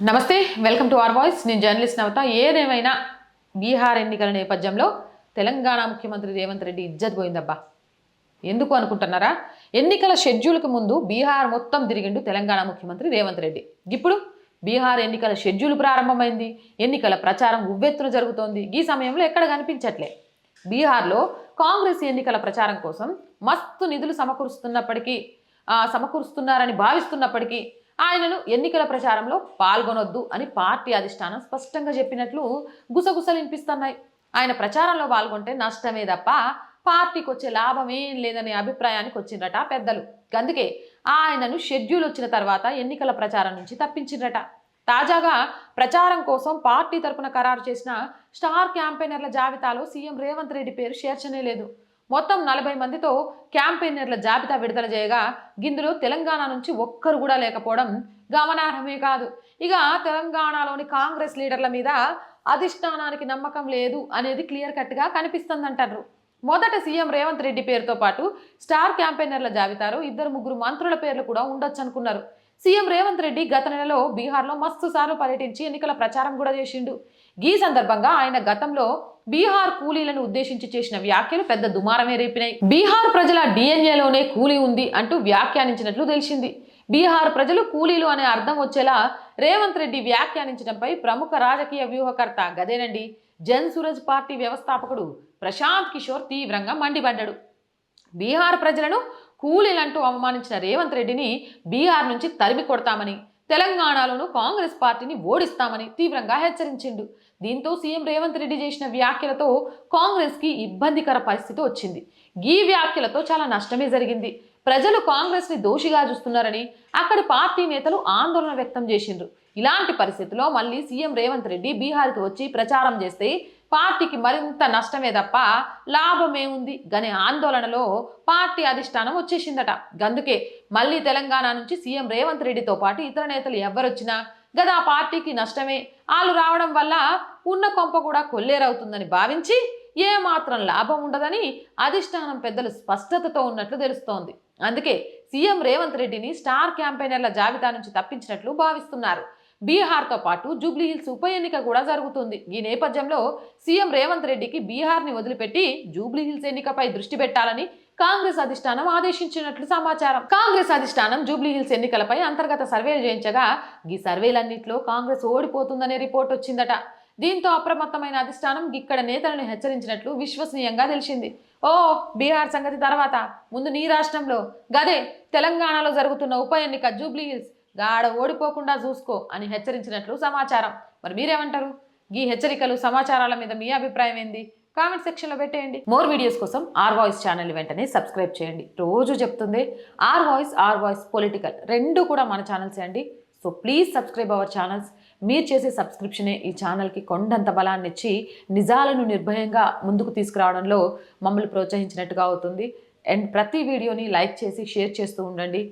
నమస్తే welcome to R voice. నేను journalist నవత. ఏదేమైనా బీహార్ ఎన్నికల నేపథ్యంలో తెలంగాణ ముఖ్యమంత్రి రేవంత్ రెడ్డి ఇజ్జత్ పోయిందబ్బా. ఎందుకు అనుకుంటున్నారా? ఎన్నికల షెడ్యూల్కి ముందు బీహార్ మొత్తం తిరిగిండు తెలంగాణ ముఖ్యమంత్రి రేవంత్ రెడ్డి. ఇప్పుడు బీహార్ ఎన్నికల షెడ్యూల్ ప్రారంభమైంది. ఎన్నికల ప్రచారం ఉవ్వెత్తున జరుగుతోంది. ఈ సమయంలో ఎక్కడ కనిపించట్లే. బీహార్లో కాంగ్రెస్ ఎన్నికల ప్రచారం కోసం మస్తు నిధులు సమకూరుస్తున్నప్పటికీ సమకూరుస్తున్నారని భావిస్తున్నప్పటికీ ఆయనను ఎన్నికల ప్రచారంలో పాల్గొనొద్దు అని పార్టీ అధిష్టానం స్పష్టంగా చెప్పినట్లు గుసగుసలు వినిపిస్తున్నాయి. ఆయన ప్రచారంలో పాల్గొంటే నష్టమే తప్ప పార్టీకి వచ్చే లాభమేం లేదనే అభిప్రాయానికి వచ్చిండ్రట పెద్దలు. అందుకే ఆయనను షెడ్యూల్ వచ్చిన తర్వాత ఎన్నికల ప్రచారం నుంచి తప్పించిండ్రట. తాజాగా ప్రచారం కోసం పార్టీ తరపున ఖరారు చేసిన స్టార్ క్యాంపెయినర్ల జాబితాలో సీఎం రేవంత్ రెడ్డి పేరు చేర్చనే లేదు. మొత్తం నలభై మందితో క్యాంపెయినర్ల జాబితా విడుదల చేయగా గిందులో తెలంగాణ నుంచి ఒక్కరు కూడా లేకపోవడం గమనార్హమే కాదు. ఇక తెలంగాణలోని కాంగ్రెస్ లీడర్ల మీద అధిష్టానానికి నమ్మకం లేదు అనేది క్లియర్ కట్గా కనిపిస్తుందంటారు. మొదట సీఎం రేవంత్ రెడ్డి పేరుతో పాటు స్టార్ క్యాంపెయినర్ల జాబితాలో ఇద్దరు ముగ్గురు మంత్రుల పేర్లు కూడా ఉండొచ్చు అనుకున్నారు సీఎం రేవంత్ రెడ్డి గత నెలలో బీహార్లో మస్తు సార్లు పర్యటించి ఎన్నికల ప్రచారం కూడా చేసిండు. ఈ సందర్భంగా ఆయన గతంలో బీహార్ కూలీలను ఉద్దేశించి చేసిన వ్యాఖ్యలు పెద్ద దుమారమే రేపినాయి. బీహార్ ప్రజల డిఎన్ఏలోనే కూలీ ఉంది అంటూ వ్యాఖ్యానించినట్లు తెలిసింది. బీహార్ ప్రజలు కూలీలు అనే అర్థం వచ్చేలా రేవంత్ రెడ్డి వ్యాఖ్యానించడంపై ప్రముఖ రాజకీయ వ్యూహకర్త గదేనండి. జన్ సూరజ్ పార్టీ వ్యవస్థాపకుడు ప్రశాంత్ కిషోర్ తీవ్రంగా మండిపడ్డాడు. బీహార్ ప్రజలను కూలీలంటూ అవమానించిన రేవంత్ రెడ్డిని బీహార్ నుంచి తరిమి కొడతామని తెలంగాణలోనూ కాంగ్రెస్ పార్టీని ఓడిస్తామని తీవ్రంగా హెచ్చరించిండు. దీంతో సీఎం రేవంత్ రెడ్డి చేసిన వ్యాఖ్యలతో కాంగ్రెస్కి ఇబ్బందికర పరిస్థితి వచ్చింది. ఈ వ్యాఖ్యలతో చాలా నష్టమే జరిగింది. ప్రజలు కాంగ్రెస్ని దోషిగా చూస్తున్నారని అక్కడి పార్టీ నేతలు ఆందోళన వ్యక్తం చేసిండ్రు. ఇలాంటి పరిస్థితిలో మళ్ళీ సీఎం రేవంత్ రెడ్డి బీహార్కి వచ్చి ప్రచారం చేస్తే పార్టీకి మరింత నష్టమే తప్ప లాభమేముంది గనే ఆందోళనలో పార్టీ అధిష్టానం వచ్చేసిందట. గందుకే మళ్ళీ తెలంగాణ నుంచి సీఎం రేవంత్ రెడ్డితో పాటు ఇతర నేతలు ఎవరొచ్చినా గదా పార్టీకి నష్టమే. వాళ్ళు రావడం వల్ల ఉన్న కొంప కూడా కొల్లేరవుతుందని భావించి ఏమాత్రం లాభం ఉండదని అధిష్టానం పెద్దలు స్పష్టతతో ఉన్నట్లు తెలుస్తోంది. అందుకే సీఎం రేవంత్ రెడ్డిని స్టార్ క్యాంపెయినర్ల జాబితా నుంచి తప్పించినట్లు భావిస్తున్నారు. బీహార్తో పాటు జూబ్లీహిల్స్ ఉప ఎన్నిక కూడా జరుగుతుంది. ఈ నేపథ్యంలో సీఎం రేవంత్ రెడ్డికి బీహార్ని వదిలిపెట్టి జూబ్లీహిల్స్ ఎన్నికపై దృష్టి పెట్టాలని కాంగ్రెస్ అధిష్టానం ఆదేశించినట్లు సమాచారం. కాంగ్రెస్ అధిష్టానం జూబ్లీహిల్స్ ఎన్నికలపై అంతర్గత సర్వేలు చేయించగా ఈ సర్వేలన్నింటిలో కాంగ్రెస్ ఓడిపోతుందనే రిపోర్ట్ వచ్చిందట. దీంతో అప్రమత్తమైన అధిష్టానం ఇక్కడ నేతలను హెచ్చరించినట్లు విశ్వసనీయంగా తెలిసింది. ఓ బీహార్ సంగతి తర్వాత. ముందు నీ రాష్ట్రంలో. గదే తెలంగాణలో జరుగుతున్న ఉప ఎన్నిక జూబ్లీహిల్స్ గాడ ఓడిపోకుండా చూసుకో అని హెచ్చరించినట్లు సమాచారం. మరి మీరేమంటారు? ఈ హెచ్చరికలు సమాచారాల మీద మీ అభిప్రాయం ఏంది? కామెంట్ సెక్షన్లో పెట్టేయండి. మోర్ వీడియోస్ కోసం ఆర్ వాయిస్ ఛానల్ వెంటనే సబ్స్క్రైబ్ చేయండి. రోజు చెప్తుంది R voice R voice political రెండు కూడా మన ఛానల్సే అండి. So please subscribe our channels. మీరు చేసే సబ్స్క్రిప్షనే ఈ ఛానల్కి కొండంత బలాన్ని ఇచ్చి నిజాలను నిర్భయంగా ముందుకు తీసుకురావడంలో మమ్మల్ని ప్రోత్సహించినట్టుగా అవుతుంది. అండ్ ప్రతి వీడియోని లైక్ చేసి షేర్ చేస్తూ ఉండండి.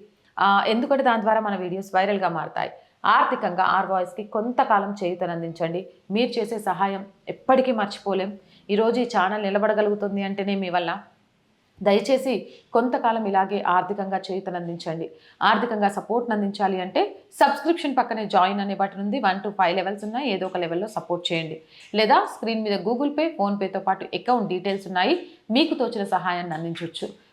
ఎందుకంటే దాని ద్వారా మన వీడియోస్ వైరల్గా మారతాయి. ఆర్థికంగా ఆర్ వాయిస్కి కొంతకాలం చేయుతనందించండి. మీరు చేసే సహాయం ఎప్పటికీ మర్చిపోలేం. ఈరోజు ఈ ఛానల్ నిలబడగలుగుతుంది అంటేనే మీ వల్ల. దయచేసి కొంతకాలం ఇలాగే ఆర్థికంగా చేయుతనందించండి. ఆర్థికంగా సపోర్ట్ అందించాలి అంటే సబ్స్క్రిప్షన్ పక్కనే జాయిన్ అనే బటన్ ఉంది. వన్ టు ఫైవ్ లెవెల్స్ ఉన్నాయి. ఏదో ఒక లెవెల్లో సపోర్ట్ చేయండి. లేదా స్క్రీన్ మీద గూగుల్ పే ఫోన్పేతో పాటు అకౌంట్ డీటెయిల్స్ ఉన్నాయి. మీకు తోచిన సహాయాన్ని అందించవచ్చు